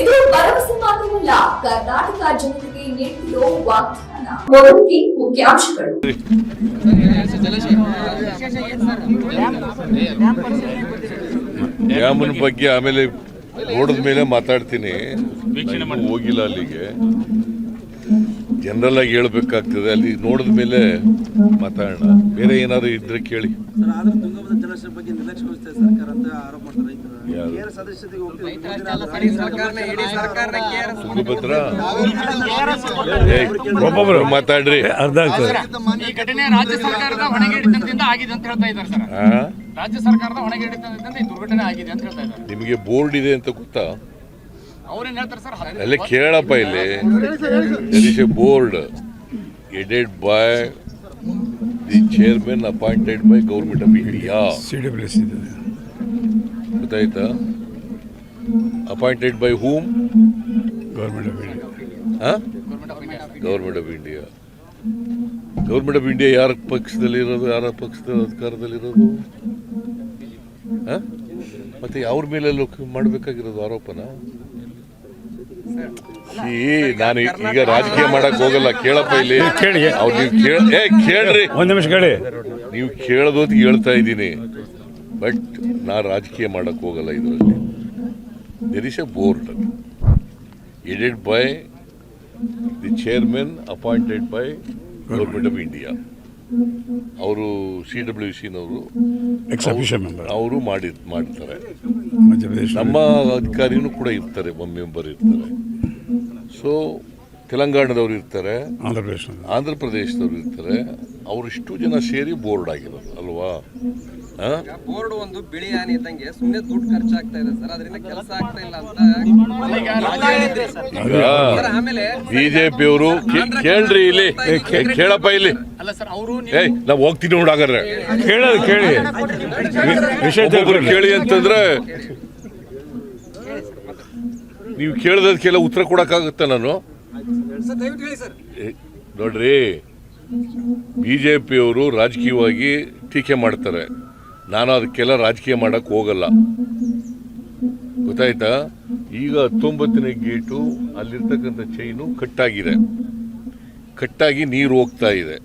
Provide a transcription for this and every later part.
ಇದು ಭರವಸೆ ಮಾತ್ರವಲ್ಲ, ಕರ್ನಾಟಕ ಜನತೆಗೆ ನೀಡಿರೋ ವಾಗ್ದಾನ. ಮೊದಲಿಗೆ ಮುಖ್ಯಾಂಶಗಳು. ಡ್ಯಾಮನ ಬಗ್ಗೆ ಆಮೇಲೆ ನೋಡಿದ ಮೇಲೆ ಮಾತಾಡ್ತೀನಿ. ಹೋಗಿಲ್ಲ ಅಲ್ಲಿಗೆ. ಜನರಲ್ ಆಗಿ ಹೇಳ್ಬೇಕಾಗ್ತದೆ. ಅಲ್ಲಿ ನೋಡಿದ ಮೇಲೆ ಮಾತಾಡೋಣ. ಬೇರೆ ಏನಾದ್ರು ಇದ್ರೆ ಕೇಳಿ. ತುಂಗಭದ್ರಾ ಒಬ್ಬೊಬ್ರು ಮಾತಾಡ್ರಿ. ಅರ್ಧ ಆಗ್ತದೆ ಈ ಘಟನೆ ರಾಜ್ಯ ಸರ್ಕಾರದ ಹೊಣೆಗಿಡಿತನದಿಂದ ಆಗಿದೆ ಅಂತ ಹೇಳ್ತಾ ಇದ್ದಾರೆ ಸರ್. ರಾಜ್ಯ ಸರ್ಕಾರದ ಹೊಣೆಗಿಡಿತನದಿಂದ ಈ ದುರ್ಘಟನೆ ಆಗಿದೆ ಅಂತ ಹೇಳ್ತಾ ಇದ್ದಾರೆ. ನಿಮಗೆ ಬೋರ್ಡ್ ಇದೆ ಅಂತ ಗೊತ್ತಾ? ಅಲ್ಲ ಕೇಳಪ್ಪ ಇಲ್ಲಿ. Is a board headed by the chairman appointed by government of India C W ಗೊತ್ತಾಯ್ತಾ? Appointed by whom government of India government of India government of India ಯಾರ ಪಕ್ಷದಲ್ಲಿ ಇರೋದು? ಯಾರ ಪಕ್ಷದ ಅಧಿಕಾರದಲ್ಲಿರೋದು ಹಾಂ ಮತ್ತೆ ಅವ್ರ ಮೇಲೆ ಲೋಕ ಮಾಡಬೇಕಾಗಿರೋದು ಆರೋಪನ? ನಾನು ಈಗ ರಾಜಕೀಯ ಮಾಡಕ್ ಹೋಗಲ್ಲ ಕೇಳಪ್ಪ ಇಲ್ಲಿ. ಕೇಳಿ. ಅವ್ರು ನೀವು ಕೇಳ ಏ ಕೇಳ್ರಿ. ಒಂದು ನಿಮಿಷ ಕೇಳಿ. ನೀವು ಕೇಳೋದು ಹೇಳ್ತಾ ಇದ್ದೀನಿ. ಬಟ್ ನಾ ರಾಜಕೀಯ ಮಾಡಕ್ ಹೋಗಲ್ಲ ಇದರಲ್ಲಿ. There is a board headed by the chairman appointed by government of India ಅವರು ಸಿ ಡಬ್ಲ್ಯೂ ಸಿನವರು ಅವರು ಮಾಡಿ ಮಾಡ್ತಾರೆ. ನಮ್ಮ ಅಧಿಕಾರಿನೂ ಕೂಡ ಇರ್ತಾರೆ ಒಬ್ಬ ಮೆಂಬರ್ ಇರ್ತಾರೆ. ಸೊ ತೆಲಂಗಾಣದವ್ರು ಇರ್ತಾರೆ ಆಂಧ್ರ ಪ್ರದೇಶದವ್ರು ಇರ್ತಾರೆ. ಅವರಿಷ್ಟು ಜನ ಸೇರಿ ಬೋರ್ಡ್ ಆಗಿರೋದು ಅಲ್ವಾ? ಆ? ಬೋರ್ಡ್ ಒಂದು ಬಿಳಿ ಆನೆ ಇದ್ದಂಗೆ ಸುಮ್ಮನೆ ದುಡ್ಡು ಖರ್ಚಾಗ್ತಾ ಇದೆ ಸರ್. ಅದರಿಂದ ಕೆಲಸ ಆಗ್ತಾ ಇಲ್ಲ ಅಂತ ಹೇಳಿದ್ರಿ ಸರ್. ಆಮೇಲೆ ಬಿಜೆಪಿಯವರು ಕೇಳ್ರಿ ಇಲ್ಲಿ. ಏ, ಕೇಳಪ್ಪ ಇಲ್ಲಿ. ಅಲ್ಲ ಸರ್ ಅವರು ಏಯ್ ನಾವ್ ಹೋಗ್ತೀನಿ ನೋಡಾಗಾರೆ ಕೇಳೋದು ಕೇಳಿ ವಿಶೇಷ ವಿಷಯ ಒಬ್ಬೊಬ್ರು ತಿಳ್ಕೊಳ್ಳಿ. ಕೇಳಿ ಅಂತಂದ್ರೆ ನೀವು ಕೇಳದಕ್ಕೆಲ್ಲ ಉತ್ತರ ಕೊಡಕಾಗುತ್ತೆ ನಾನು? ಏ, ನೋಡ್ರಿ. ಬಿಜೆಪಿಯವರು ರಾಜಕೀಯವಾಗಿ ಟೀಕೆ ಮಾಡ್ತಾರೆ. ನಾನು ಅದಕ್ಕೆಲ್ಲ ರಾಜಕೀಯ ಮಾಡಕ್ಕೆ ಹೋಗಲ್ಲ. ಗೊತ್ತಾಯ್ತಾ? ಈಗ ಹತ್ತೊಂಬತ್ತನೇ ಗೇಟು ಅಲ್ಲಿರ್ತಕ್ಕಂಥ ಚೈನು ಕಟ್ಟಾಗಿದೆ. ಕಟ್ಟಾಗಿ ನೀರು ಹೋಗ್ತಾ ಇದೆ.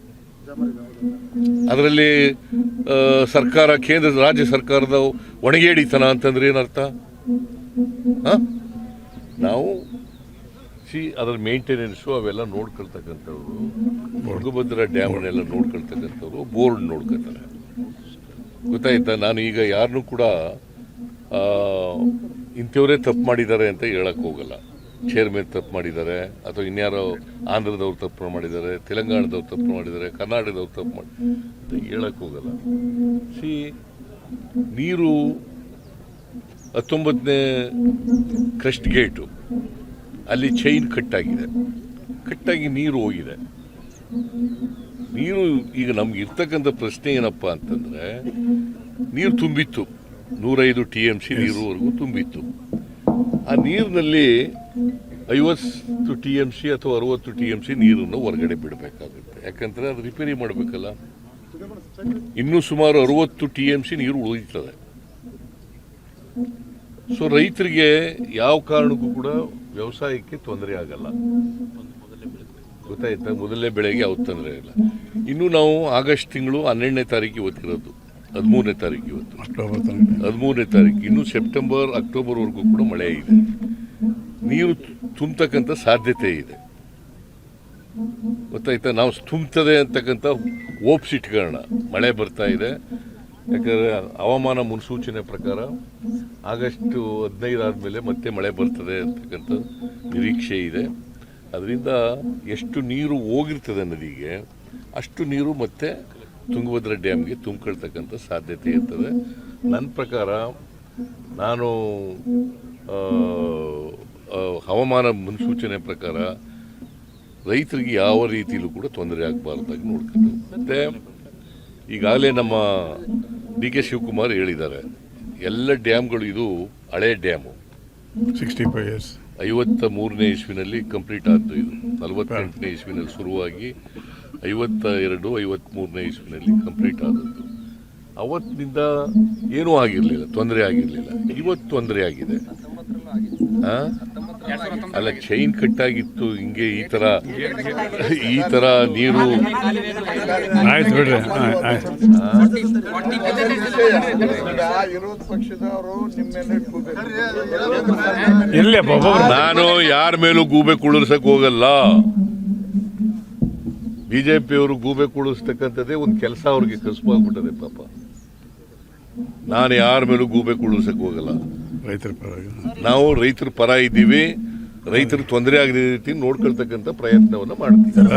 ಅದರಲ್ಲಿ ಸರ್ಕಾರ, ಕೇಂದ್ರ, ರಾಜ್ಯ ಸರ್ಕಾರದ ಒಣಗೇಡಿತನ ಅಂತಂದ್ರೆ ಏನರ್ಥ? ನಾವು ಸಿ, ಅದರ ಮೇಂಟೆನೆನ್ಸು ಅವೆಲ್ಲ ನೋಡ್ಕೊಳ್ತಕ್ಕಂಥವ್ರು ತುಂಗಭದ್ರಾ ಡ್ಯಾಮ್ನೆಲ್ಲ ನೋಡ್ಕೊಳ್ತಕ್ಕಂಥವ್ರು, ಬೋರ್ಡ್ ನೋಡ್ಕೊತಾರೆ ಗೊತ್ತಾಯ್ತಾ? ನಾನು ಈಗ ಯಾರನ್ನೂ ಕೂಡ ಇಂಥವರೇ ತಪ್ಪು ಮಾಡಿದ್ದಾರೆ ಅಂತ ಹೇಳಕ್ ಹೋಗಲ್ಲ. ಚೇರ್ಮನ್ ತಪ್ಪು ಮಾಡಿದ್ದಾರೆ, ಅಥವಾ ಇನ್ಯಾರೋ ಆಂಧ್ರದವ್ರು ತಪ್ಪು ಮಾಡಿದ್ದಾರೆ, ತೆಲಂಗಾಣದವ್ರು ತಪ್ಪು ಮಾಡಿದ್ದಾರೆ, ಕರ್ನಾಟಕದವ್ರು ತಪ್ಪು ಮಾಡಿ, ಅಂತ ಹೇಳಕ್ ಹೋಗಲ್ಲ. ಸಿ, ನೀರು ಹತ್ತೊಂಬತ್ತನೇ ಕ್ರಸ್ಟ್ ಗೇಟು, ಅಲ್ಲಿ ಚೈನ್ ಕಟ್ಟಾಗಿದೆ ಕಟ್ಟಾಗಿ ನೀರು ಹೋಗಿದೆ. ನೀರು ಈಗ ನಮ್ಗೆ ಇರ್ತಕ್ಕಂಥ ಪ್ರಶ್ನೆ ಏನಪ್ಪ ಅಂತಂದ್ರೆ ನೀರು ತುಂಬಿತ್ತು. ನೂರೈದು ಟಿ ಎಂ ಸಿ ನೀರುವರೆಗೂ ತುಂಬಿತ್ತು. ಆ ನೀರಿನಲ್ಲಿ ಐವತ್ತು ಟಿ ಎಂ ಸಿ ಅಥವಾ ಅರವತ್ತು ಟಿ ಎಂ ಸಿ ನೀರನ್ನು ಹೊರಗಡೆ ಬಿಡಬೇಕಾಗುತ್ತೆ. ಯಾಕಂದ್ರೆ ಅದು ರಿಪೇರಿ ಮಾಡಬೇಕಲ್ಲ. ಇನ್ನೂ ಸುಮಾರು ಅರವತ್ತು ಟಿ ಎಂ ಸಿ ನೀರು ಉಳಿತದೆ ಸೊ ರೈತರಿಗೆ ಯಾವ ಕಾರಣಕ್ಕೂ ಕೂಡ ವ್ಯವಸಾಯಕ್ಕೆ ತೊಂದರೆ ಆಗಲ್ಲ. ಗೊತ್ತಾಯ್ತಾ? ಮೊದಲನೇ ಬೆಳೆಗೆ ಯಾವ ತೊಂದರೆ ಇಲ್ಲ. ಇನ್ನು ನಾವು ಆಗಸ್ಟ್ ತಿಂಗಳು ಹನ್ನೆರಡನೇ ತಾರೀಕು ಇವತ್ತಿರೋದು. ಹದಿಮೂರನೇ ತಾರೀಕು ಇವತ್ತು. ಅಕ್ಟೋಬರ್ ಹದಿಮೂರನೇ ತಾರೀಕು ಇನ್ನು ಸೆಪ್ಟೆಂಬರ್ ಅಕ್ಟೋಬರ್ವರೆಗೂ ಕೂಡ ಮಳೆ ಇದೆ. ನೀರು ತುಂಬತಕ್ಕಂಥ ಸಾಧ್ಯತೆ ಇದೆ. ಗೊತ್ತಾಯ್ತಾ? ನಾವು ತುಂಬ್ತದೆ ಅಂತಕ್ಕಂಥ ಓಪ್ಸ್ ಇಟ್ಕೊಳ್ಳೋಣ ಮಳೆ ಬರ್ತಾ ಇದೆ. ಯಾಕಂದರೆ ಹವಾಮಾನ ಮುನ್ಸೂಚನೆ ಪ್ರಕಾರ ಆಗಸ್ಟ್ ಹದಿನೈದು ಆದಮೇಲೆ ಮತ್ತೆ ಮಳೆ ಬರ್ತದೆ ಅಂತಕ್ಕಂಥ ನಿರೀಕ್ಷೆ ಇದೆ. ಅದರಿಂದ ಎಷ್ಟು ನೀರು ಹೋಗಿರ್ತದೆ ನದಿಗೆ, ಅಷ್ಟು ನೀರು ಮತ್ತೆ ತುಂಗಭದ್ರಾ ಡ್ಯಾಮ್ಗೆ ತುಂಬಿಕೊಳ್ತಕ್ಕಂಥ ಸಾಧ್ಯತೆ ಇರ್ತದೆ. ನನ್ನ ಪ್ರಕಾರ ನಾನು ಹವಾಮಾನ ಮುನ್ಸೂಚನೆ ಪ್ರಕಾರ ರೈತರಿಗೆ ಯಾವ ರೀತಿಯಲ್ಲೂ ಕೂಡ ತೊಂದರೆ ಆಗಬಾರ್ದಾಗಿ ನೋಡ್ಕೊಂಡು. ಮತ್ತು ಈಗಾಗಲೇ ನಮ್ಮ ಡಿ ಕೆ ಶಿವಕುಮಾರ್ ಹೇಳಿದ್ದಾರೆ, ಎಲ್ಲ ಡ್ಯಾಮ್ಗಳು ಇದು ಹಳೆ ಡ್ಯಾಮು. ಸಿಕ್ಸ್ಟಿ ಫೈವ್ ಇಯರ್ಸ್ ಐವತ್ತ ಮೂರನೇ ಇಸ್ವಿನಲ್ಲಿ ಕಂಪ್ಲೀಟ್ ಆದ್ದು ಇದು. ನಲವತ್ತೆಂಟನೇ ಇಸ್ವಿನಲ್ಲಿ ಶುರುವಾಗಿ ಐವತ್ತ ಎರಡು ಐವತ್ತ್ಮೂರನೇ ಇಸ್ವಿನಲ್ಲಿ ಕಂಪ್ಲೀಟ್ ಆದದ್ದು. ಅವತ್ತಿನಿಂದ ಏನೂ ಆಗಿರಲಿಲ್ಲ, ತೊಂದರೆ ಆಗಿರಲಿಲ್ಲ. ಇವತ್ತು ತೊಂದರೆ ಆಗಿದೆ? ಅಲ್ಲ ಚೈನ್ ಕಟ್ ಆಗಿತ್ತು ಹಿಂಗೆ ಈ ತರ ಈ ತರ ನೀರು. ಆಯ್ತು ಬಿಡ್ರಿ ನಾನು ಯಾರ ಮೇಲೂ ಗೂಬೆ ಕುಳಿಸಕ್ ಹೋಗಲ್ಲ. ಬಿಜೆಪಿಯವರು ಗೂಬೆ ಕುಳಿಸ್ತಕ್ಕಂಥದ್ದೇ ಒಂದು ಕೆಲಸ ಅವ್ರಿಗೆ ಕಸಬಾಗ್ಬಿಟ್ಟದೆ ಪಾಪ. ನಾನು ಯಾರ ಮೇಲೂ ಗೂಬೆ ಕುಳಿಸಕ್ ಹೋಗಲ್ಲ. ರೈತರ ಪರ ನಾವು ರೈತರ ಪರ ಇದ್ದೀವಿ. ರೈತರು ತೊಂದರೆ ಆಗದ ರೀತಿ ನೋಡ್ಕೊಳ್ತಕ್ಕಂಥ ಪ್ರಯತ್ನವನ್ನು ಮಾಡ್ತೀವಿ.